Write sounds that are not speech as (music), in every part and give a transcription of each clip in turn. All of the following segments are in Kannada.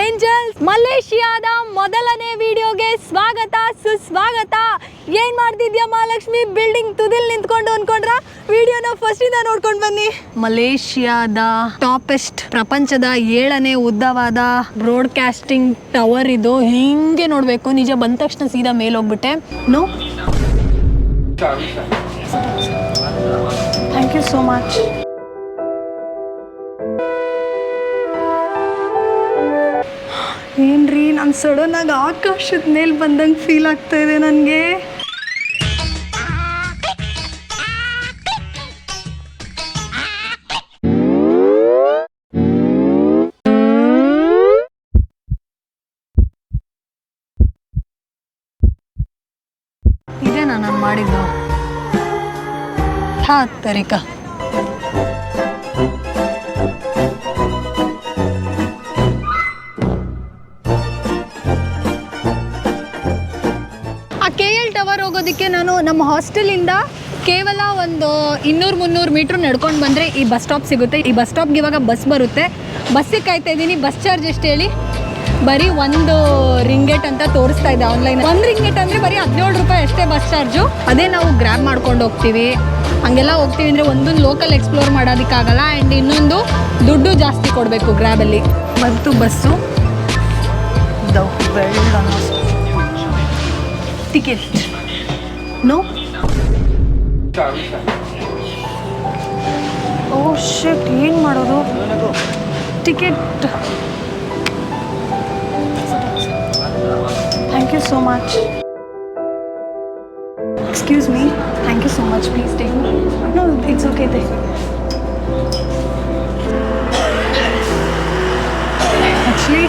ಏಂಜಲ್ಸ್ ಮಲೇಷಿಯಾದ ಮೊದಲನೇ ವಿಡಿಯೋಗೆ ಸ್ವಾಗತ ಸುಸ್ವಾಗತ. ಏನ್ ಮಾಡ್ತಿದ್ಯಾ ಮಹಾಲಕ್ಷ್ಮಿ? ಬಿಲ್ಡಿಂಗ್ ತುದಿಲ್ ನಿಂತ್ಕೊಂಡು ಅನ್ಕೊಂಡ್ರ? ವಿಡಿಯೋನ ಫಸ್ಟ್ ಇಂದ ನೋಡ್ಕೊಂಡು ಬನ್ನಿ. ಮಲೇಷಿಯಾದ ಟಾಪೆಸ್ಟ್ ಪ್ರಪಂಚದ ಏಳನೇ ಉದ್ದವಾದ ಬ್ರಾಡ್ಕಾಸ್ಟಿಂಗ್ ಟವರ್ ಇದು ಹಿಂಗೆ ನೋಡ್ಬೇಕು. ನಿಜ ಬಂದ ತಕ್ಷಣ ಸೀದಾ ಮೇಲೆ ಹೋಗ್ಬಿಟ್ಟೆ. No thank you so much sudden ಆಗಿ ಆಕಾಶದ ಮೇಲೆ ಬಂದಂಗೆ ಫೀಲ್ ಆಗ್ತಾ ಇದೆ ನನಗೆ. ಇದೇನಾ ನಾನು ಮಾಡಿದ್ದು? ಹಾ ತರಿಕ. ಹೋಗೋದಕ್ಕೆ ನಾನು ನಮ್ಮ ಹಾಸ್ಟೆಲಿಂದ ಕೇವಲ ಒಂದು ಇನ್ನೂರು ಮುನ್ನೂರು ಮೀಟ್ರ್ ನಡ್ಕೊಂಡು ಬಂದರೆ ಈ ಬಸ್ ಸ್ಟಾಪ್ ಸಿಗುತ್ತೆ. ಈ ಬಸ್ ಸ್ಟಾಪ್ಗೆ ಇವಾಗ ಬಸ್ ಬರುತ್ತೆ. ಬಸ್ಸಿಗೆ ಕಾಯ್ತಾ ಇದ್ದೀನಿ. ಬಸ್ ಚಾರ್ಜ್ ಎಷ್ಟು ಹೇಳಿ? ಬರೀ ಒಂದು ರಿಂಗೆಟ್ ಅಂತ ತೋರಿಸ್ತಾ ಇದೆ ಆನ್ಲೈನ್ ಒಂದು ರಿಂಗೆಟ್ ಅಂದರೆ ಬರೀ ಹದಿನೇಳು ರೂಪಾಯಿ ಅಷ್ಟೇ ಬಸ್ ಚಾರ್ಜು. ಅದೇ ನಾವು ಗ್ರ್ಯಾಬ್ ಮಾಡ್ಕೊಂಡು ಹೋಗ್ತೀವಿ. ಹಂಗೆಲ್ಲ ಹೋಗ್ತೀವಿ ಅಂದರೆ ಒಂದೊಂದು ಲೋಕಲ್ ಎಕ್ಸ್ಪ್ಲೋರ್ ಮಾಡೋದಕ್ಕಾಗಲ್ಲ. ಆ್ಯಂಡ್ ಇನ್ನೊಂದು ದುಡ್ಡು ಜಾಸ್ತಿ ಕೊಡಬೇಕು ಗ್ರ್ಯಾಬಲ್ಲಿ ಬಂತು bus. Ticket no oh shit ಏನು ಮಾಡೋದು? Ticket thank you so much excuse me thank you so much please take no it's okay they actually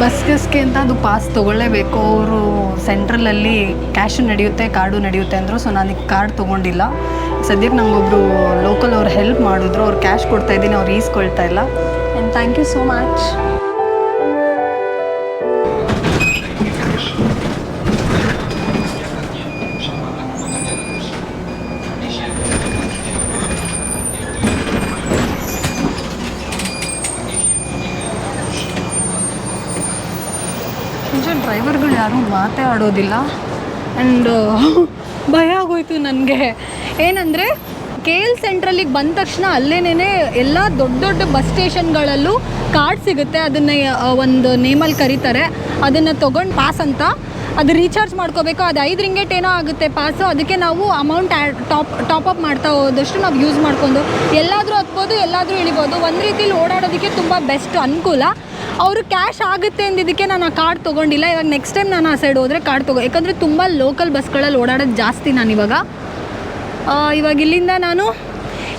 bus ಗಸ್ಗೆ ಅಂತ ಅದು ಪಾಸ್ ತೊಗೊಳ್ಳೇಬೇಕು. ಅವರು ಸೆಂಟ್ರಲಲ್ಲಿ ಕ್ಯಾಶು ನಡೆಯುತ್ತೆ ಕಾರ್ಡು ನಡೆಯುತ್ತೆ ಅಂದರು ಸೊ ನಾನು ಈಗ ಕಾರ್ಡ್ ತೊಗೊಂಡಿಲ್ಲ. ಸದ್ಯಕ್ಕೆ ನಂಗೊಬ್ಬರು ಲೋಕಲ್ ಅವ್ರು ಹೆಲ್ಪ್ ಮಾಡಿದ್ರು. ಅವ್ರು ಕ್ಯಾಶ್ ಕೊಡ್ತಾ ಇದ್ದೀನಿ, ಅವ್ರು ಈಸ್ಕೊಳ್ತಾ ಇಲ್ಲ. And thank you so much ಯಾರೂ ಮಾತೇ ಆಡೋದಿಲ್ಲ. ಆ್ಯಂಡ್ (laughs) ಭಯ ಆಗೋಯ್ತು ನನಗೆ. ಏನಂದರೆ ಕೆ ಎಲ್ ಸೆಂಟ್ರಲ್ಲಿಗೆ ಬಂದ ತಕ್ಷಣ ಅಲ್ಲೇನೇ ಎಲ್ಲ ದೊಡ್ಡ ದೊಡ್ಡ ಬಸ್ ಸ್ಟೇಷನ್ಗಳಲ್ಲೂ ಕಾರ್ಡ್ ಸಿಗುತ್ತೆ ಅದನ್ನು ಒಂದು ನೇಮಲ್ಲಿ ಕರೀತಾರೆ. ಅದನ್ನು ತೊಗೊಂಡು ಪಾಸ್ ಅಂತ. ಅದು ರೀಚಾರ್ಜ್ ಮಾಡ್ಕೋಬೇಕು. ಅದು ಐದು ರಿಂಗೆಟ್ ಏನೋ ಆಗುತ್ತೆ ಪಾಸು ಅದಕ್ಕೆ ನಾವು ಅಮೌಂಟ್ ಆ್ಯಡ್ ಟಾಪ್ ಅಪ್ ಮಾಡ್ತಾ ಹೋದಷ್ಟು ನಾವು ಯೂಸ್ ಮಾಡ್ಕೊಂಡು ಎಲ್ಲಾದರೂ ಹತ್ಬೋದು ಎಲ್ಲಾದರೂ ಇಳಿಬೋದು. ಒಂದು ರೀತಿಲಿ ಓಡಾಡೋದಕ್ಕೆ ತುಂಬ ಬೆಸ್ಟ್ ಅನುಕೂಲ. ಅವರು ಕ್ಯಾಶ್ ಆಗುತ್ತೆ ಅಂದಿದ್ದಕ್ಕೆ ನಾನು ಆ ಕಾರ್ಡ್ ತೊಗೊಂಡಿಲ್ಲ. ಇವಾಗ ನೆಕ್ಸ್ಟ್ ಟೈಮ್ ನಾನು ಆ ಸೈಡ್ ಹೋದರೆ ಕಾರ್ಡ್ ತೊಗೋ ಯಾಕಂದರೆ ತುಂಬ ಲೋಕಲ್ ಬಸ್ಗಳಲ್ಲಿ ಓಡಾಡೋದು ಜಾಸ್ತಿ ನಾನು ಆ, ಇವಾಗ ಇಲ್ಲಿಂದ ನಾನು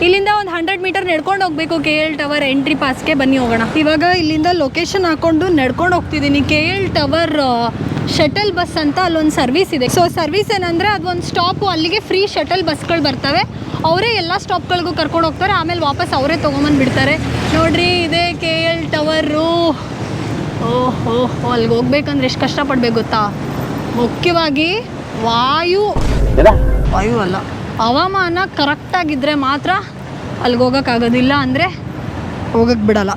ಇಲ್ಲಿಂದ ಒಂದು ಹಂಡ್ರೆಡ್ ಮೀಟರ್ ನಡ್ಕೊಂಡು ಹೋಗ್ಬೇಕು ಕೆ ಎಲ್ ಟವರ್ ಎಂಟ್ರಿ ಪಾಸ್ಗೆ ಬನ್ನಿ ಹೋಗೋಣ. ಇವಾಗ ಇಲ್ಲಿಂದ ಲೊಕೇಶನ್ ಹಾಕೊಂಡು ನಡ್ಕೊಂಡು ಹೋಗ್ತಿದ್ದೀನಿ K L tower shuttle bus ಅಂತ ಅಲ್ಲೊಂದು ಸರ್ವಿಸ್ ಇದೆ. ಸೊ ಸರ್ವಿಸ್ ಏನಂದರೆ ಅದೊಂದು ಸ್ಟಾಪು ಅಲ್ಲಿಗೆ ಫ್ರೀ ಶಟಲ್ ಬಸ್ಗಳು ಬರ್ತವೆ. ಅವರೇ ಎಲ್ಲ ಸ್ಟಾಪ್ಗಳಿಗೂ ಕರ್ಕೊಂಡು ಹೋಗ್ತಾರೆ. ಆಮೇಲೆ ವಾಪಸ್ ಅವರೇ ತೊಗೊಂಬಂದು ಬಿಡ್ತಾರೆ. ನೋಡ್ರಿ ಇದೇ ಕೆ ಎಲ್ ಟವರು ಓಹೋ ಅಲ್ಲಿಗೆ ಹೋಗ್ಬೇಕಂದ್ರೆ ಎಷ್ಟು ಕಷ್ಟಪಡ್ಬೇಕು ಗೊತ್ತಾ? ಮುಖ್ಯವಾಗಿ ವಾಯು. ವಾಯು ಅಲ್ಲ. ಹವಾಮಾನ ಕರೆಕ್ಟಾಗಿದ್ದರೆ ಮಾತ್ರ ಅಲ್ಲಿಗೆ ಹೋಗೋಕ್ಕಾಗೋದಿಲ್ಲ ಅಂದರೆ ಹೋಗಕ್ಕೆ ಬಿಡಲ್ಲ.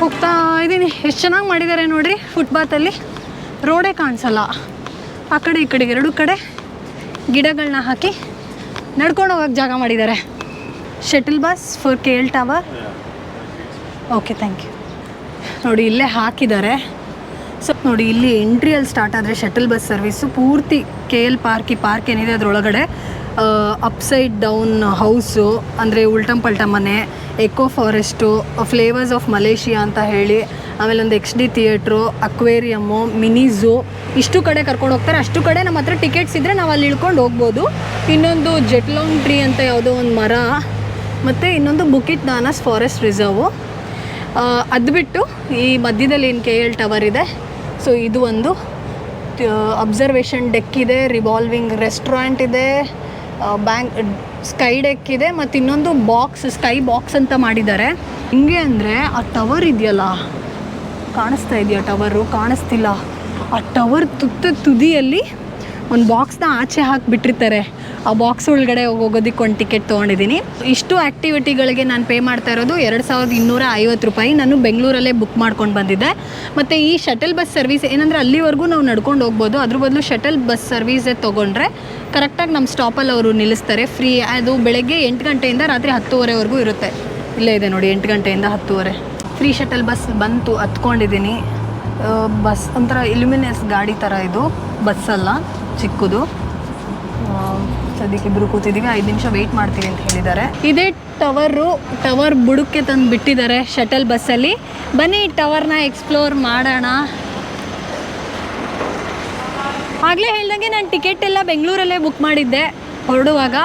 ಹೋಗ್ತಾ ಇದ್ದೀನಿ. ಎಷ್ಟು ಚೆನ್ನಾಗಿ ಮಾಡಿದ್ದಾರೆ ನೋಡ್ರಿ ಫುಟ್ಪಾತಲ್ಲಿ ರೋಡೇ ಕಾಣಿಸಲ್ಲ. ಆ ಕಡೆ ಈ ಕಡೆ ಎರಡು ಕಡೆ ಗಿಡಗಳನ್ನ ಹಾಕಿ ನಡ್ಕೊಂಡು ಹೋಗೋಕ್ಕೆ ಜಾಗ ಮಾಡಿದ್ದಾರೆ. Shuttle bus for K L tower okay thank you ನೋಡಿ, ಇಲ್ಲೇ ಹಾಕಿದ್ದಾರೆ. ಸೊ ನೋಡಿ, ಇಲ್ಲಿ ಎಂಟ್ರಿಯಲ್ಲಿ ಸ್ಟಾರ್ಟ್ ಆದರೆ ಶಟಲ್ ಬಸ್ ಸರ್ವಿಸು ಪೂರ್ತಿ ಕೆ ಎಲ್ ಪಾರ್ಕ್ ಈ ಪಾರ್ಕ್ ಏನಿದೆ ಅದರೊಳಗಡೆ ಅಪ್ಸೈಡ್ ಡೌನ್ ಹೌಸು ಅಂದರೆ ಉಲ್ಟಂ ಪಲ್ಟ ಮನೆ eco forest flavours of Malaysia ಅಂತ ಹೇಳಿ, ಆಮೇಲೆ ಒಂದು X D theatre aquarium mini zoo ಇಷ್ಟು ಕಡೆ ಕರ್ಕೊಂಡು ಹೋಗ್ತಾರೆ. ಅಷ್ಟು ಕಡೆ ನಮ್ಮ ಹತ್ರ ಟಿಕೆಟ್ಸ್ ಇದ್ದರೆ ನಾವು ಅಲ್ಲಿ ಇಳ್ಕೊಂಡು ಹೋಗ್ಬೋದು. ಇನ್ನೊಂದು ಜೆಟ್ಲಾಂಗ್ ಟ್ರೀ ಅಂತ ಯಾವುದೋ ಒಂದು ಮರ, ಮತ್ತು ಇನ್ನೊಂದು ಬುಕಿಟ್ ದಾನಸ್ ಫಾರೆಸ್ಟ್ ರಿಸರ್ವು ಅದು ಬಿಟ್ಟು ಈ ಮಧ್ಯದಲ್ಲಿ ಏನು ಕೆ ಎಲ್ ಟವರ್ ಇದೆ. ಸೊ ಇದು ಒಂದು ಅಬ್ಸರ್ವೇಷನ್ ಡೆಕ್ ಇದೆ ರಿವಾಲ್ವಿಂಗ್ ರೆಸ್ಟೋರೆಂಟ್ ಇದೆ ಬ್ಯಾಂಕ್ ಸ್ಕೈ ಡೆಕ್ ಇದೆ, ಮತ್ತು ಇನ್ನೊಂದು ಬಾಕ್ಸ್ ಸ್ಕೈ ಬಾಕ್ಸ್ ಅಂತ ಮಾಡಿದ್ದಾರೆ. ಹಿಂಗೆ ಅಂದರೆ ಆ ಟವರ್ ಇದೆಯಲ್ಲ? ಕಾಣಿಸ್ತಾ ಇದೆಯಾ ಟವರು ಕಾಣಿಸ್ತಿಲ್ಲ. ಆ ಟವರ್ ತುತ್ತ ತುದಿಯಲ್ಲಿ ಒಂದು ಬಾಕ್ಸ್ನ ಆಚೆ ಹಾಕಿಬಿಟ್ಟಿರ್ತಾರೆ. ಆ ಬಾಕ್ಸ್ ಒಳಗಡೆ ಹೋಗೋದಕ್ಕೆ ಒಂದು ಟಿಕೆಟ್ ತೊಗೊಂಡಿದ್ದೀನಿ. ಇಷ್ಟು ಆ್ಯಕ್ಟಿವಿಟಿಗಳಿಗೆ ನಾನು ಪೇ ಮಾಡ್ತಾ ಇರೋದು ಎರಡು ಸಾವಿರದ ಇನ್ನೂರ ಐವತ್ತು ರೂಪಾಯಿ. ನಾನು ಬೆಂಗಳೂರಲ್ಲೇ ಬುಕ್ ಮಾಡ್ಕೊಂಡು ಬಂದಿದ್ದೆ. ಮತ್ತು ಈ ಶಟಲ್ ಬಸ್ ಸರ್ವಿಸ್ ಏನಂದರೆ ಅಲ್ಲಿವರೆಗೂ ನಾವು ನಡ್ಕೊಂಡು ಹೋಗ್ಬೋದು. ಅದ್ರ ಬದಲು ಶಟಲ್ ಬಸ್ ಸರ್ವಿಸೇ ತೊಗೊಂಡ್ರೆ ಕರೆಕ್ಟಾಗಿ ನಮ್ಮ ಸ್ಟಾಪಲ್ಲಿ ಅವರು ನಿಲ್ಲಿಸ್ತಾರೆ. ಫ್ರೀ ಅದು ಬೆಳಗ್ಗೆ ಎಂಟು ಗಂಟೆಯಿಂದ ರಾತ್ರಿ ಹತ್ತುವರೆವರೆಗೂ ಇರುತ್ತೆ. ಇಲ್ಲೇ ಇದೆ ನೋಡಿ, ಎಂಟು ಗಂಟೆಯಿಂದ ಹತ್ತುವರೆ. ಫ್ರೀ ಶಟಲ್ ಬಸ್ ಬಂತು, ಹತ್ಕೊಂಡಿದ್ದೀನಿ. ಬಸ್ ಒಂಥರ ಇಲ್ಯುಮಿನಿಯಸ್ ಗಾಡಿ ಥರ ಇದು ಬಸ್ಸಲ್ಲ ಚಿಕ್ಕದು. ಸದ್ಯಕ್ಕೆ ಇಬ್ಬರು ಕೂತಿದ್ದೀವಿ ಐದು ನಿಮಿಷ ವೆಯ್ಟ್ ಮಾಡ್ತೀವಿ ಅಂತ ಹೇಳಿದ್ದಾರೆ. ಇದೇ ಟವರು, ಟವರ್ ಬುಡಕ್ಕೆ ತಂದು ಬಿಟ್ಟಿದ್ದಾರೆ ಶಟಲ್ ಬಸ್ಸಲ್ಲಿ ಬನ್ನಿ ಟವರ್ನ ಎಕ್ಸ್ಪ್ಲೋರ್ ಮಾಡೋಣ. ಆಗಲೇ ಹೇಳ್ದಂಗೆ ನಾನು ಟಿಕೆಟ್ ಎಲ್ಲ ಬೆಂಗಳೂರಲ್ಲೇ ಬುಕ್ ಮಾಡಿದ್ದೆ ಹೊರಡುವಾಗ.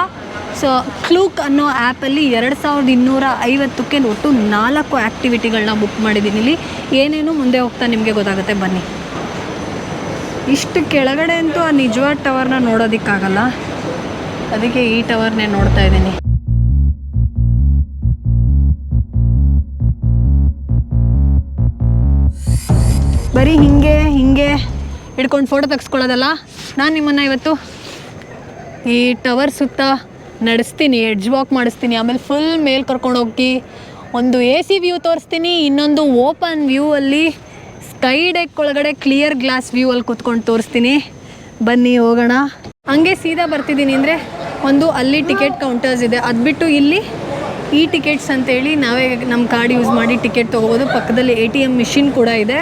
ಸೊ ಕ್ಲೂಕ್ ಅನ್ನೋ ಆ್ಯಪಲ್ಲಿ ಎರಡು ಸಾವಿರದ ಇನ್ನೂರ ಐವತ್ತಕ್ಕೆ ಒಟ್ಟು ನಾಲ್ಕು ಆ್ಯಕ್ಟಿವಿಟಿಗಳನ್ನ ಬುಕ್ ಮಾಡಿದ್ದೀನಿ ಇಲ್ಲಿ. ಏನೇನು ಮುಂದೆ ಹೋಗ್ತಾ ನಿಮಗೆ ಗೊತ್ತಾಗುತ್ತೆ, ಬನ್ನಿ. ಇಷ್ಟು ಕೆಳಗಡೆ ಅಂತೂ ಆ ನಿಜವಾದ ಟವರ್ನ ನೋಡೋದಕ್ಕಾಗಲ್ಲ. ಅದಕ್ಕೆ ಈ ಟವರ್ನೇ ನೋಡ್ತಾ ಇದ್ದೀನಿ. ಬರೀ ಹಿಂಗೆ ಹಿಂಗೆ ಹಿಡ್ಕೊಂಡು ಫೋಟೋ ತೆಗೆಸ್ಕೊಳ್ಳೋದಲ್ಲ? ನಾನು ನಿಮ್ಮನ್ನು ಇವತ್ತು ಈ ಟವರ್ ಸುತ್ತ ನಡೆಸ್ತೀನಿ ಎಡ್ಜ್ ವಾಕ್ ಮಾಡಿಸ್ತೀನಿ, ಆಮೇಲೆ ಫುಲ್ ಮೇಲೆ ಕರ್ಕೊಂಡು ಹೋಗಿ ಒಂದು ಎ ಸಿ ವ್ಯೂ ತೋರಿಸ್ತೀನಿ, ಇನ್ನೊಂದು ಓಪನ್ ವ್ಯೂ ಅಲ್ಲಿ ಸ್ಕೈ ಡೆಕ್ ಒಳಗಡೆ ಕ್ಲಿಯರ್ ಗ್ಲಾಸ್ ವ್ಯೂ ಅಲ್ಲಿ ಕುತ್ಕೊಂಡು ತೋರಿಸ್ತೀನಿ. ಬನ್ನಿ, ಹೋಗೋಣ. ಹಂಗೆ ಸೀದಾ ಬರ್ತಿದ್ದೀನಿ ಅಂದರೆ ಒಂದು ಅಲ್ಲಿ ಟಿಕೆಟ್ ಕೌಂಟರ್ಸ್ ಇದೆ. ಅದು ಬಿಟ್ಟು ಇಲ್ಲಿ ಈ ಟಿಕೆಟ್ಸ್ ಅಂತೇಳಿ ನಾವೇ ನಮ್ಮ ಕಾರ್ಡ್ ಯೂಸ್ ಮಾಡಿ ಟಿಕೆಟ್ ತೊಗೋಬೋದು. ಪಕ್ಕದಲ್ಲಿ ಎ ಟಿ ಎಂ ಮಿಷಿನ್ ಕೂಡ ಇದೆ.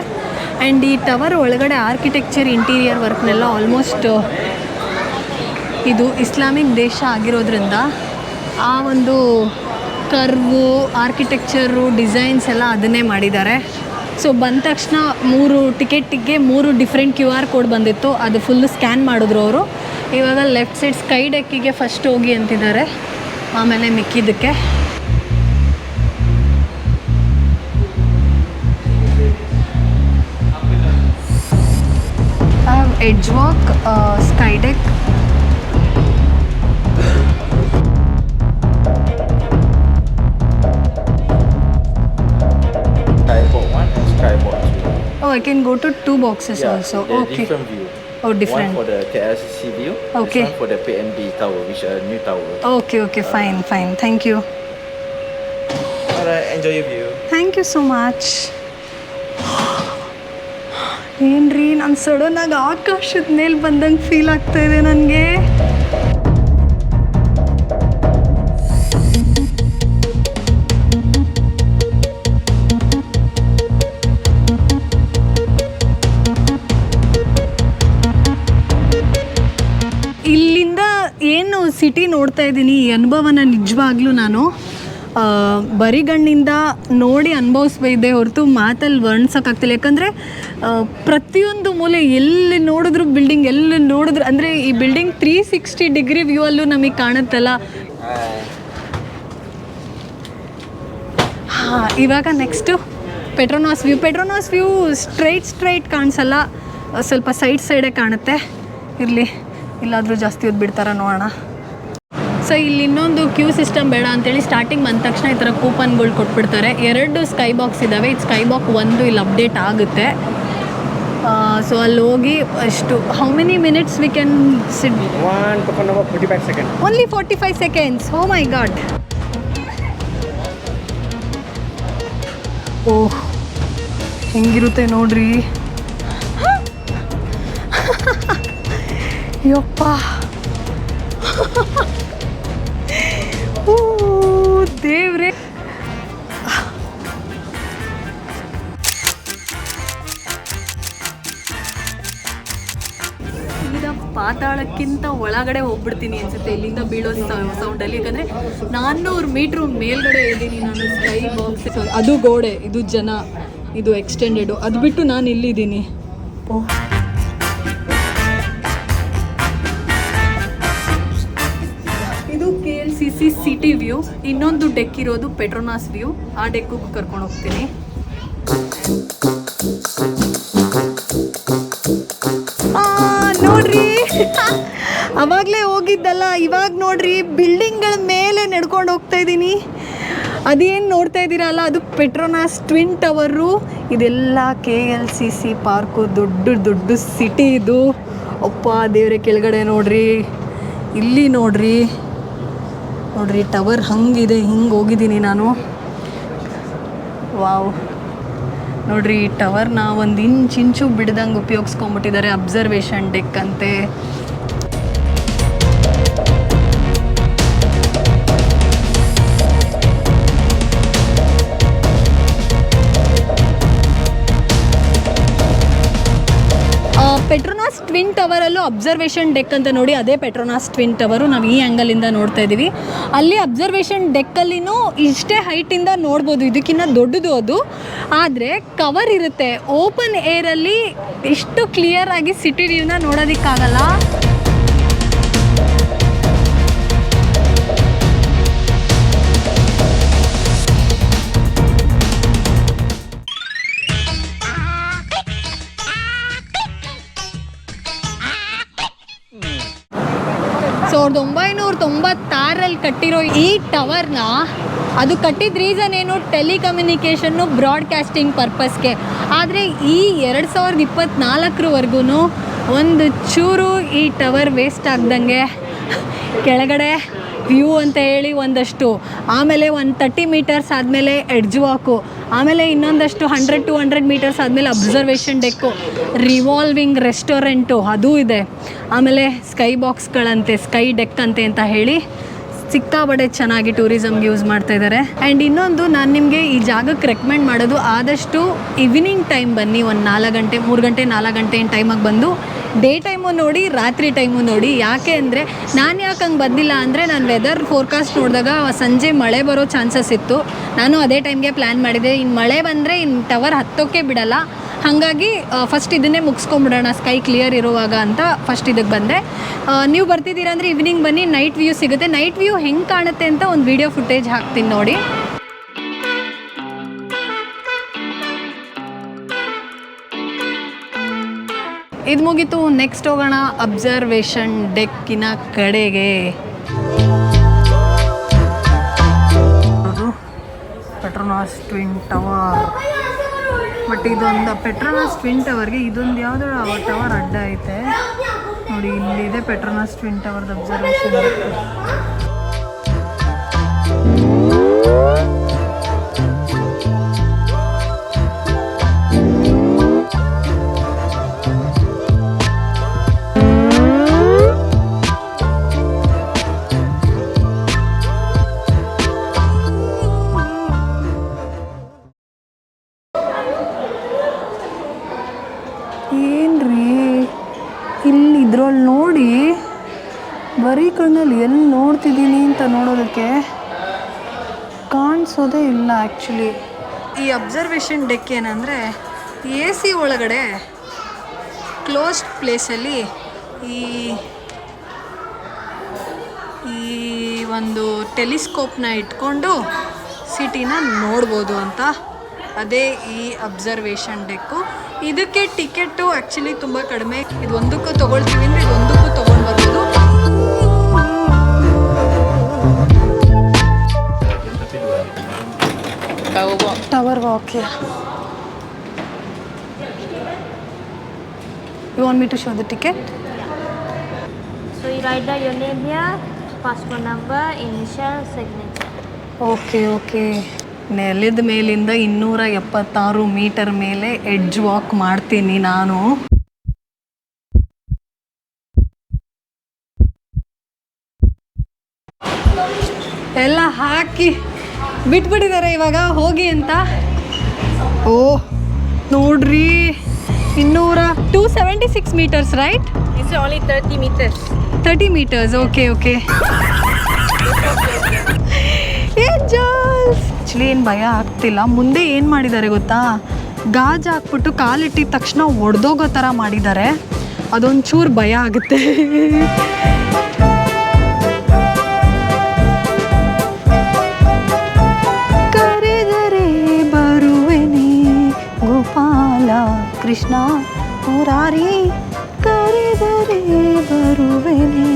ಆ್ಯಂಡ್ ಈ ಟವರ್ ಒಳಗಡೆ ಆರ್ಕಿಟೆಕ್ಚರ್ ಇಂಟೀರಿಯರ್ ವರ್ಕ್ನೆಲ್ಲ ಆಲ್ಮೋಸ್ಟ್ ಇದು ಇಸ್ಲಾಮಿಕ್ ದೇಶ ಆಗಿರೋದ್ರಿಂದ ಆ ಒಂದು ಕರ್ವು ಆರ್ಕಿಟೆಕ್ಚರು ಡಿಸೈನ್ಸ್ ಎಲ್ಲ ಅದನ್ನೇ ಮಾಡಿದ್ದಾರೆ. ಸೊ ಬಂದ ತಕ್ಷಣ ಮೂರು ಟಿಕೆಟಿಗೆ ಮೂರು ಡಿಫ್ರೆಂಟ್ ಕ್ಯೂ ಆರ್ ಕೋಡ್ ಬಂದಿತ್ತು. ಅದು ಫುಲ್ಲು ಸ್ಕ್ಯಾನ್ ಮಾಡಿದ್ರು ಅವರು. ಇವಾಗ ಲೆಫ್ಟ್ ಸೈಡ್ ಸ್ಕೈ ಡೆಕ್ಕಿಗೆ ಫಸ್ಟ್ ಹೋಗಿ ಅಂತಿದ್ದಾರೆ. ಆಮೇಲೆ ಮಿಕ್ಕಿದ್ದಕ್ಕೆ. Edge walk sky deck I can go to two boxes also. they're Okay. different view. Oh, different. One for the KLCC view. Okay. This one for the PNB tower, which is a new tower. Okay, okay, fine, fine. Thank you. Alright, enjoy your view. Thank you so much ಏನ್ರಿ ನಾನು ಸಡನ್ನಾಗಿ ಆಕಾಶದ ಮೇಲೆ ಬಂದಂಗೆ ಫೀಲ್ ಆಗ್ತಾ ಇದೆ ನನಗೆ ನೋಡ್ತಾ ಇದ್ದೀನಿ. ಈ ಅನುಭವನ ನಿಜವಾಗ್ಲೂ ನಾನು ಬರಿಗಣ್ಣಿಂದ ನೋಡಿ ಅನುಭವಿಸ್ಬೇಕಿದೆ ಹೊರತು ಮಾತಲ್ಲಿ ವರ್ಣಿಸೋಕ್ಕಾಗ್ತಿಲ್ಲ. ಯಾಕಂದರೆ ಪ್ರತಿಯೊಂದು ಮೂಲೆ ಎಲ್ಲಿ ನೋಡಿದ್ರು ಬಿಲ್ಡಿಂಗ್ ಎಲ್ಲಿ ನೋಡಿದ್ರು, ಅಂದರೆ ಈ building three sixty degree view ಅಲ್ಲೂ ನಮಗೆ ಕಾಣುತ್ತಲ್ಲ. ಹಾಂ, ಇವಾಗ next Petronas view Petronas view straight straight ಕಾಣಿಸಲ್ಲ. ಸ್ವಲ್ಪ ಸೈಡ್ ಸೈಡೇ ಕಾಣುತ್ತೆ. ಇರಲಿ, ಇಲ್ಲಾದರೂ ಜಾಸ್ತಿ ಹೊತ್ತು ಬಿಡ್ತಾರ ನೋಡೋಣ. ಸೊ ಇಲ್ಲಿ ಇನ್ನೊಂದು ಕ್ಯೂ ಸಿಸ್ಟಮ್ ಬೇಡ ಅಂತೇಳಿ ಸ್ಟಾರ್ಟಿಂಗ್ ಬಂದ ತಕ್ಷಣ ಈ ಥರ ಕೂಪನ್ಗಳು ಕೊಟ್ಬಿಡ್ತಾರೆ. ಎರಡು ಸ್ಕೈ ಬಾಕ್ಸ್ ಇದ್ದಾವೆ ಇದು ಸ್ಕೈ ಬಾಕ್ ಒಂದು ಇಲ್ಲಿ ಅಪ್ಡೇಟ್ ಆಗುತ್ತೆ. ಸೊ ಅಲ್ಲಿ ಹೋಗಿ ಅಷ್ಟು how many minutes we can sit One token number 45 seconds. Only forty five seconds oh my god ಓಹ್ ಹೆಂಗಿರುತ್ತೆ ನೋಡ್ರಿ. (laughs) ಯಪ್ಪ. (laughs) ದೇವ್ರೆ. ಪಾತಾಳಕ್ಕಿಂತ ಒಳಗಡೆ ಹೋಗ್ಬಿಡ್ತೀನಿ ಅನ್ಸುತ್ತೆ. ಇಲ್ಲಿಂದ ಬೀಳೋ ಸೌಂಡಲ್ಲಿ ಯಾಕಂದರೆ ನಾನ್ನೂರು ಮೀಟ್ರ್ ಮೇಲ್ಗಡೆ ಇದ್ದೀನಿ ನಾನು ಸ್ಕೈ ಬಾಕ್ಸ್ ಅದು ಗೋಡೆ, ಇದು ಜನ, ಇದು ಎಕ್ಸ್ಟೆಂಡೆಡು ಅದು ಬಿಟ್ಟು ನಾನು ಇಲ್ಲಿದ್ದೀನಿ ಓಹ್. ಸಿ ಸಿಟಿ ವ್ಯೂ, ಇನ್ನೊಂದು ಡೆಕ್ ಇರೋದು ಪೆಟ್ರೋನಾಸ್ ವ್ಯೂ. ಆ ಡೆಕ್ಕು ಕರ್ಕೊಂಡು ಹೋಗ್ತೀನಿ. ನೋಡ್ರಿ. ಅವಾಗಲೇ ಹೋಗಿದ್ದಲ್ಲ, ಇವಾಗ ನೋಡ್ರಿ ಬಿಲ್ಡಿಂಗ್ಗಳ ಮೇಲೆ ನಡ್ಕೊಂಡು ಹೋಗ್ತಾ ಇದ್ದೀನಿ. ಅದೇನು ನೋಡ್ತಾ ಇದ್ದೀರಲ್ಲ, ಅದು ಪೆಟ್ರೋನಾಸ್ ಟ್ವಿನ್ ಟವರು. ಇದೆಲ್ಲ K L C C park, ದೊಡ್ಡ ದೊಡ್ಡ ಸಿಟಿ ಇದು. ಅಪ್ಪ, ದೇವ್ರೆ, ಕೆಳಗಡೆ ನೋಡ್ರಿ. ಇಲ್ಲಿ ನೋಡ್ರಿ. ನೋಡ್ರಿ ಟವರ್ ಹಂಗಿದೆ, ಹಿಂಗೆ ಹೋಗಿದ್ದೀನಿ ನಾನು. ವಾವ್. ನೋಡ್ರಿ ಟವರ್ನ ಒಂದು ಇಂಚ್ ಇಂಚು ಬಿಡ್ದಂಗೆ ಉಪಯೋಗಿಸ್ಕೊಂಬಿಟ್ಟಿದ್ದಾರೆ ಅಬ್ಸರ್ವೇಷನ್ ಡೆಕ್ ಅಂತೆ. ಪೆಟ್ರೋನಾಸ್ ಟ್ವಿನ್ ಟವರಲ್ಲೂ ಅಬ್ಸರ್ವೇಷನ್ ಡೆಕ್ ಅಂತ ನೋಡಿ ಅದೇ ಪೆಟ್ರೋನಾಸ್ ಟ್ವಿನ್ ಟವರು ನಾವು ಈ ಆ್ಯಂಗಲಿಂದ ನೋಡ್ತಾ ಇದ್ದೀವಿ. ಅಲ್ಲಿ ಅಬ್ಸರ್ವೇಷನ್ ಡೆಕ್ಕಲ್ಲಿನೂ ಇಷ್ಟೇ ಹೈಟಿಂದ ನೋಡ್ಬೋದು. ಇದಕ್ಕಿಂತ ದೊಡ್ಡದು ಅದು. ಆದರೆ ಕವರ್ ಇರುತ್ತೆ. ಓಪನ್ ಏರಲ್ಲಿ ಇಷ್ಟು ಕ್ಲಿಯರ್ ಆಗಿ ಸಿಟಿ ವ್ಯೂನ ನೋಡೋದಕ್ಕಾಗಲ್ಲ. ಸಾವಿರದ ಒಂಬೈನೂರ ತೊಂಬತ್ತಾರಲ್ಲಿ ಕಟ್ಟಿರೋ ಈ ಟವರ್ನ, ಅದು ಕಟ್ಟಿದ ರೀಸನ್ ಏನು? ಟೆಲಿಕಮ್ಯುನಿಕೇಷನ್ನು ಬ್ರಾಡ್ಕಾಸ್ಟಿಂಗ್ ಪರ್ಪಸ್ಗೆ ಆದರೆ ಈ ಎರಡು ಸಾವಿರದ ಇಪ್ಪತ್ತ್ನಾಲ್ಕರವರೆಗೂ ಒಂದು ಚೂರು ಈ ಟವರ್ ವೇಸ್ಟ್ ಆಗ್ದಂಗೆ ಕೆಳಗಡೆ ವ್ಯೂ ಅಂತ ಹೇಳಿ ಒಂದಷ್ಟು. ಆಮೇಲೆ ಒಂದು ತರ್ಟಿ ಮೀಟರ್ಸ್ ಆದಮೇಲೆ ಎಡ್ಜ್ ವಾಕು ಆಮೇಲೆ ಇನ್ನೊಂದಷ್ಟು ಹಂಡ್ರೆಡ್ ಟು ಹಂಡ್ರೆಡ್ ಮೀಟರ್ಸ್ ಆದಮೇಲೆ ಅಬ್ಸರ್ವೇಷನ್ ಡೆಕ್ಕು ರಿವಾಲ್ವಿಂಗ್ ರೆಸ್ಟೋರೆಂಟು ಅದೂ ಇದೆ. ಆಮೇಲೆ ಸ್ಕೈ ಬಾಕ್ಸ್ಗಳಂತೆ ಸ್ಕೈ ಡೆಕ್ ಅಂತೆ ಅಂತ ಹೇಳಿ ಸಿಕ್ಕಾಬಡೆ ಚೆನ್ನಾಗಿ ಟೂರಿಸಮ್ಗೆ ಯೂಸ್ ಮಾಡ್ತಾ ಇದ್ದಾರೆ ಆ್ಯಂಡ್ ಇನ್ನೊಂದು, ನಾನು ನಿಮಗೆ ಈ ಜಾಗಕ್ಕೆ ರೆಕಮೆಂಡ್ ಮಾಡೋದು ಆದಷ್ಟು ಈವ್ನಿಂಗ್ ಟೈಮ್ ಬನ್ನಿ, ಒಂದು ನಾಲ್ಕು ಗಂಟೆ, ಮೂರು ಗಂಟೆ, ನಾಲ್ಕು ಗಂಟೆ ಟೈಮಾಗಿ ಬಂದು ಡೇ ಟೈಮು ನೋಡಿ, ರಾತ್ರಿ ಟೈಮು ನೋಡಿ. ಯಾಕೆ ಅಂದರೆ, ನಾನು ಯಾಕೆ ಹಂಗೆ ಬಂದಿಲ್ಲ ಅಂದರೆ, ನಾನು ವೆದರ್ ಫೋರ್ಕಾಸ್ಟ್ ನೋಡಿದಾಗ ಸಂಜೆ ಮಳೆ ಬರೋ ಚಾನ್ಸಸ್ ಇತ್ತು. ನಾನು ಅದೇ ಟೈಮ್ಗೆ ಪ್ಲ್ಯಾನ್ ಮಾಡಿದೆ. ಇನ್ನು ಮಳೆ ಬಂದರೆ ಇನ್ನು ಟವರ್ ಹತ್ತೋಕ್ಕೆ ಬಿಡಲ್ಲ. ಹಾಗಾಗಿ ಫಸ್ಟ್ ಇದನ್ನೇ ಮುಗಿಸ್ಕೊಂಬಿಡೋಣ ಸ್ಕೈ ಕ್ಲಿಯರ್ ಇರುವಾಗ ಅಂತ ಫಸ್ಟ್ ಇದಕ್ಕೆ ಬಂದೆ. ನೀವು ಬರ್ತಿದ್ದೀರಾ ಅಂದರೆ ಈವ್ನಿಂಗ್ ಬನ್ನಿ ನೈಟ್ ವ್ಯೂ ಸಿಗುತ್ತೆ. ನೈಟ್ ವ್ಯೂ ಹೆಂಗೆ ಕಾಣುತ್ತೆ ಅಂತ ಒಂದು ವಿಡಿಯೋ ಫುಟೇಜ್ ಹಾಕ್ತೀನಿ ನೋಡಿ. ಇದು ಮುಗೀತು. ನೆಕ್ಸ್ಟ್ ಹೋಗೋಣ ಅಬ್ಸರ್ವೇಷನ್ ಡೆಕ್ಕಿನ ಕಡೆಗೆ. ಪೆಟ್ರೋನಾಸ್ ಟ್ವಿನ್ ಟವರ್ ಬಟ್ ಇದೊಂದು ಪೆಟ್ರೋನಸ್ ಟ್ವಿನ್ ಟವರ್ಗೆ ಇದೊಂದು ಯಾವುದೋ ಟವರ್ ಅಡ್ಡ ಐತೆ. ನೋಡಿ ಇಲ್ಲಿದೆ ಪೆಟ್ರೋನಸ್ ಟ್ವಿನ್ ಟವರ್ದು ಅಬ್ಸರ್ವೇಷನ್ ಏನ್ರಿ? ಇಲ್ಲಿ ಇದ್ರಲ್ಲಿ ನೋಡಿ, ಬರೀ ಕಣ್ಣಲ್ಲಿ ಎಲ್ಲಿ ನೋಡ್ತಿದ್ದೀನಿ ಅಂತ ನೋಡೋದಕ್ಕೆ ಕಾಣಿಸೋದೇ ಇಲ್ಲ ಆ್ಯಕ್ಚುಲಿ ಈ ಅಬ್ಸರ್ವೇಷನ್ ಡೆಕ್ ಏನಂದರೆ ಎ ಸಿ ಒಳಗಡೆ ಕ್ಲೋಸ್ಡ್ ಪ್ಲೇಸಲ್ಲಿ ಈ ಈ ಒಂದು ಟೆಲಿಸ್ಕೋಪ್ನ ಇಟ್ಕೊಂಡು ಸಿಟಿನ ನೋಡ್ಬೋದು ಅಂತ. ಅದೇ ಈ ಅಬ್ಸರ್ವೇಷನ್ ಡೆಕ್ಕು ಇದಕ್ಕೆ ಟಿಕೆಟು ಆ್ಯಕ್ಚುಲಿ ತುಂಬ ಕಡಿಮೆ. ಇದು ಒಂದಕ್ಕೂ ತೊಗೊಳ್ತೀವಿ ಅಂದರೆ ಇದು ಒಂದಕ್ಕೂ ತೊಗೊಂಡು ಬರ್ಬೋದು tower walk you want me to show the ticket so you write down your name here passport number initial signature okay okay ನೆಲದ ಮೇಲಿಂದ ಇನ್ನೂರ ಎಪ್ಪತ್ತಾರು ಮೀಟರ್ ಮೇಲೆ ಎಡ್ಜ್ ವಾಕ್ ಮಾಡ್ತೀನಿ ನಾನು. ಎಲ್ಲ ಹಾಕಿ ಬಿಟ್ಬಿಟ್ಟಿದ್ದಾರೆ ಇವಾಗ ಹೋಗಿ ಅಂತ. ಓ ನೋಡ್ರಿ ಇನ್ನೂರ two seventy six metres right it's only 30 metres thirty metres okay okay actually ಏನು ಭಯ ಆಗ್ತಿಲ್ಲ. ಮುಂದೆ ಏನು ಮಾಡಿದ್ದಾರೆ ಗೊತ್ತಾ? ಗಾಜ್ ಹಾಕ್ಬಿಟ್ಟು ಕಾಲಿಟ್ಟಿದ ತಕ್ಷಣ ಒಡೆದೋಗೋ ಥರ ಮಾಡಿದ್ದಾರೆ. ಅದೊಂಚೂರು ಭಯ ಆಗುತ್ತೆ. ಕರೆದರೆ ಬರುವೆನೆ ಗೋಪಾಲ ಕೃಷ್ಣ ಮುರಾರಿ, ಕರೆದರೆ ಬರುವೆನೆ.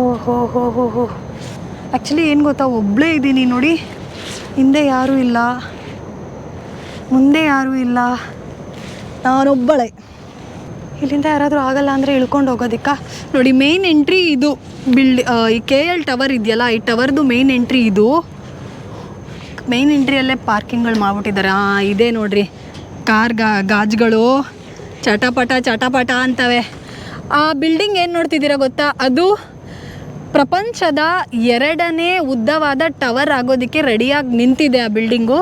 ಓಹೋ ಹೋ ಹೋ ಹೋ. ಆ್ಯಕ್ಚುಲಿ ಏನು ಗೊತ್ತಾ? ಒಬ್ಬಳೇ ಇದ್ದೀನಿ ನೋಡಿ. ಹಿಂದೆ ಯಾರೂ ಇಲ್ಲ. ಮುಂದೆ ಯಾರೂ ಇಲ್ಲ. ನಾನೊಬ್ಬಳೆ. ಇಲ್ಲಿಂದ ಯಾರಾದರೂ ಆಗಲ್ಲ ಅಂದರೆ ಇಳ್ಕೊಂಡು ಹೋಗೋದಿಕ್ಕ. ನೋಡಿ ಮೇನ್ ಎಂಟ್ರಿ ಇದು. ಬಿಲ್ಡ್ ಈ ಕೆ ಎಲ್ ಟವರ್ ಇದೆಯಲ್ಲ, ಈ ಟವರ್ದು ಮೇನ್ ಎಂಟ್ರಿ ಇದು. ಮೇನ್ ಎಂಟ್ರಿಯಲ್ಲೇ ಪಾರ್ಕಿಂಗ್ಗಳು ಮಾಡ್ಬಿಟ್ಟಿದ್ದಾರೆ. ಹಾಂ ಇದೆ ನೋಡಿರಿ. ಕಾರ್ ಗಾ, ಗಾಜ್ಗಳು. ಚಟಪಟ ಚಟಪಟ ಅಂತವೆ. ಆ ಬಿಲ್ಡಿಂಗ್ ಏನು ನೋಡ್ತಿದ್ದೀರಾ ಗೊತ್ತಾ? ಅದು ಪ್ರಪಂಚದ ಎರಡನೇ ಉದ್ದವಾದ ಟವರ್ ಆಗೋದಕ್ಕೆ ರೆಡಿಯಾಗಿ ನಿಂತಿದೆ ಆ ಬಿಲ್ಡಿಂಗು.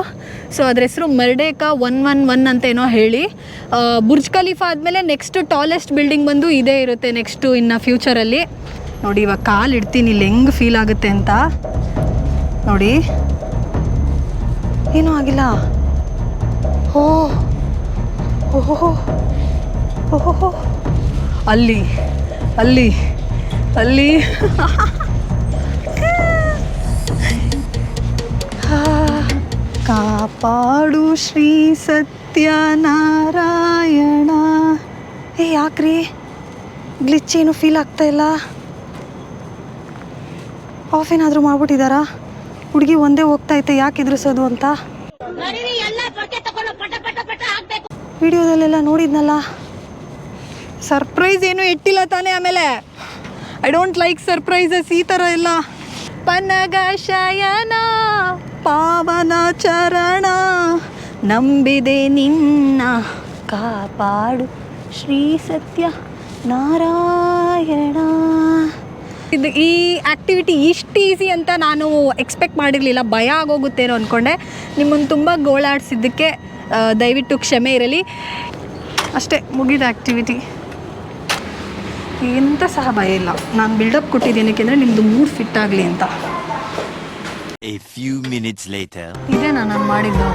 ಸೊ ಅದ್ರ ಹೆಸರು ಮರ್ಡೇಕಾ ಒನ್ ಒನ್ ಒನ್ ಅಂತ ಏನೋ ಹೇಳಿ ಬುರ್ಜ್ ಖಲೀಫಾ ಆದಮೇಲೆ ನೆಕ್ಸ್ಟ್ ಟಾಲೆಸ್ಟ್ ಬಿಲ್ಡಿಂಗ್ ಬಂದು ಇದೇ ಇರುತ್ತೆ ನೆಕ್ಸ್ಟು ಇನ್ನು ಫ್ಯೂಚರಲ್ಲಿ ನೋಡಿ, ಇವಾಗ ಕಾಲು ಇಡ್ತೀನಿ, ಇಲ್ಲಿ ಹೆಂಗೆ ಫೀಲ್ ಆಗುತ್ತೆ ಅಂತ. ನೋಡಿ. ಏನೂ ಆಗಿಲ್ಲ. ಓ. ಓಹೋ ಓಹೋ ಅಲ್ಲಿ ಅಲ್ಲಿ. ಅಲ್ಲಿ. ಕಾಪಾಡು ಶ್ರೀ ಸತ್ಯನಾರಾಯಣ. ಏ, ಯಾಕ್ರಿ? ಗ್ಲಿಚ್ ಏನು ಫೀಲ್ ಆಗ್ತಾ ಇಲ್ಲ? ಆಫ್ ಏನಾದರೂ ಮಾಡ್ಬಿಟ್ಟಿದಾರಾ? ಹುಡುಗಿ ಒಂದೇ ಹೋಗ್ತಾ ಐತೆ ಯಾಕೆ ಎದುರಿಸೋದು ಅಂತ? ವಿಡಿಯೋದಲ್ಲೆಲ್ಲ ನೋಡಿದ್ನಲ್ಲ? ಸರ್ಪ್ರೈಸ್ ಏನು ಇಟ್ಟಿಲ್ಲ ತಾನೇ ಆಮೇಲೆ. ಐ ಡೋಂಟ್ ಲೈಕ್ ಸರ್ಪ್ರೈಸಸ್ ಈ ಥರ ಎಲ್ಲ. ಪನಗ ಶಯನ ಪಾವನ ಚರಣ ನಂಬಿದೆ ನಿನ್ನ. ಕಾಪಾಡು ಶ್ರೀ ಸತ್ಯ ನಾರಾಯಣ. ಇದು ಈ ಆ್ಯಕ್ಟಿವಿಟಿ ಇಷ್ಟು ಈಸಿ ಅಂತ ನಾನು ಎಕ್ಸ್ಪೆಕ್ಟ್ ಮಾಡಿರಲಿಲ್ಲ. ಭಯ ಆಗೋಗುತ್ತೇನೋ ಅಂದ್ಕೊಂಡೆ ನಿಮ್ಮನ್ನು ತುಂಬ ಗೋಳಾಡಿಸಿದ್ದಕ್ಕೆ ದಯವಿಟ್ಟು ಕ್ಷಮೆ ಇರಲಿ. ಅಷ್ಟೇ ಮುಗಿದ ಆ್ಯಕ್ಟಿವಿಟಿ ಎಂತ ಸಹ ಭಯ ಇಲ್ಲ. ನಾನು ಬಿಲ್ಡಪ್ ಕೊಟ್ಟಿದ್ದೀನಿ ಏಕೆಂದ್ರೆ ನಿಮ್ಮದು ಮೂಡ್ ಫಿಟ್ ಆಗಲಿ ಅಂತ. A few minutes later. ಇದೇ ನಾನು ಮಾಡಿದ್ದು.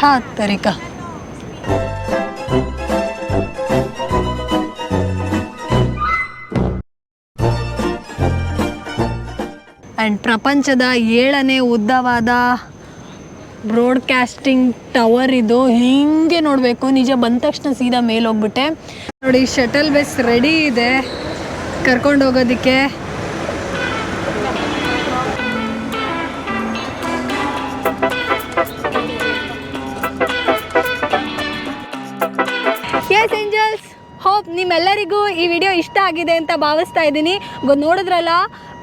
ಹಾ ತರಿಕಾ. ಆ್ಯಂಡ್ ಪ್ರಪಂಚದ ಏಳನೇ ಉದ್ದವಾದ ಬ್ರಾಡ್ಕಾಸ್ಟಿಂಗ್ ಟವರ್ ಇದು, ಹಿಂಗೆ ನೋಡಬೇಕು. ನಿಜ ಬಂದ ತಕ್ಷಣ ಸೀದಾ ಮೇಲೆ ಹೋಗ್ಬಿಟ್ಟೆ. ನೋಡಿ ಶಟಲ್ ಬಸ್ ರೆಡಿ ಇದೆ. ಕರ್ಕೊಂಡು ಹೋಗೋದಕ್ಕೆ. ಹೋಪ್ ನಿಮ್ಮೆಲ್ಲರಿಗೂ ಈ ವಿಡಿಯೋ ಇಷ್ಟ ಆಗಿದೆ ಅಂತ ಭಾವಿಸ್ತಾ ಇದ್ದೀನಿ. ನೋಡಿದ್ರಲ್ಲ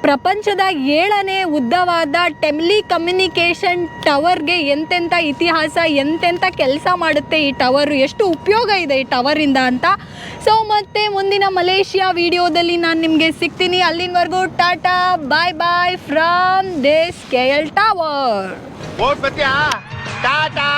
ಪ್ರಪಂಚದ ಏಳನೇ ಉದ್ದವಾದ ಟೆಮ್ಲಿ ಕಮ್ಯುನಿಕೇಷನ್ ಟವರ್ಗೆ ಎಂತೆಂಥ ಇತಿಹಾಸ, ಎಂತೆಂಥ ಕೆಲಸ ಮಾಡುತ್ತೆ ಈ ಟವರು, ಎಷ್ಟು ಉಪಯೋಗ ಇದೆ ಈ ಟವರಿಂದ ಅಂತ. ಸೊ ಮತ್ತೆ ಮುಂದಿನ ಮಲೇಷಿಯಾ ವಿಡಿಯೋದಲ್ಲಿ ನಾನು ನಿಮಗೆ ಸಿಗ್ತೀನಿ. ಅಲ್ಲಿನವರೆಗೂ tata bye bye from this K L tower tata?